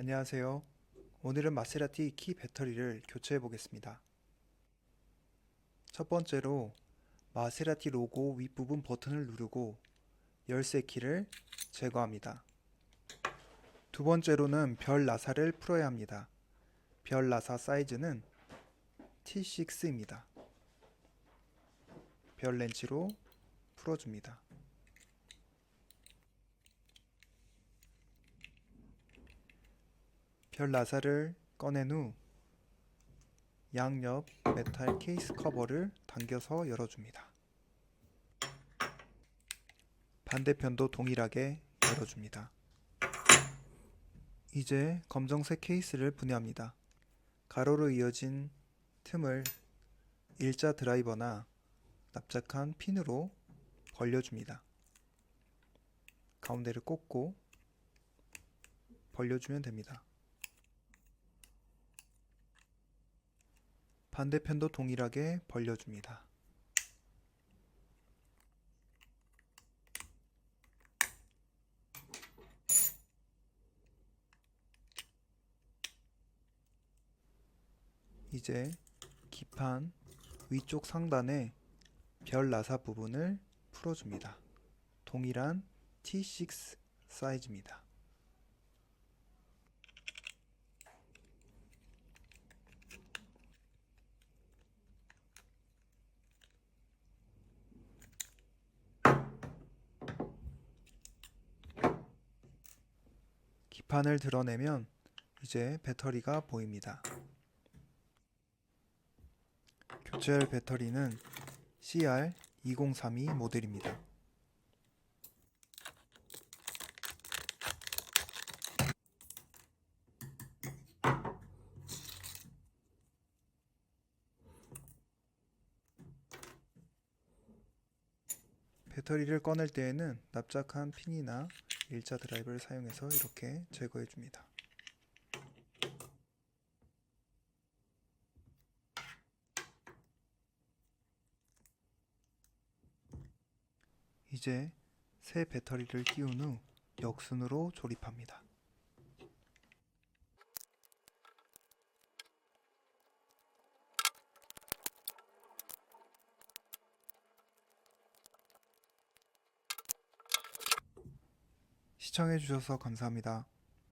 안녕하세요. 오늘은 마세라티 키 배터리를 교체해 보겠습니다. 첫 번째로 마세라티 로고 윗부분 버튼을 누르고 열쇠 키를 제거합니다. 두 번째로는 별 나사를 풀어야 합니다. 별 나사 사이즈는 T6입니다. 별 렌치로 풀어줍니다. 별 나사를 꺼낸 후 양옆 메탈 케이스 커버를 당겨서 열어줍니다. 반대편도 동일하게 열어줍니다. 이제 검정색 케이스를 분해합니다. 가로로 이어진 틈을 일자 드라이버나 납작한 핀으로 벌려줍니다. 가운데를 꽂고 벌려주면 됩니다. 반대편도 동일하게 벌려줍니다. 이제 기판 위쪽 상단에 별 나사 부분을 풀어줍니다. 동일한 T6 사이즈입니다. 기판을 드러내면 이제 배터리가 보입니다. 교체할 배터리는 CR2032 모델입니다. 배터리를 꺼낼 때에는 납작한 핀이나 일자 드라이버를 사용해서 이렇게 제거해 줍니다. 이제 새 배터리를 끼운 후 역순으로 조립합니다. 시청해 주셔서 감사합니다.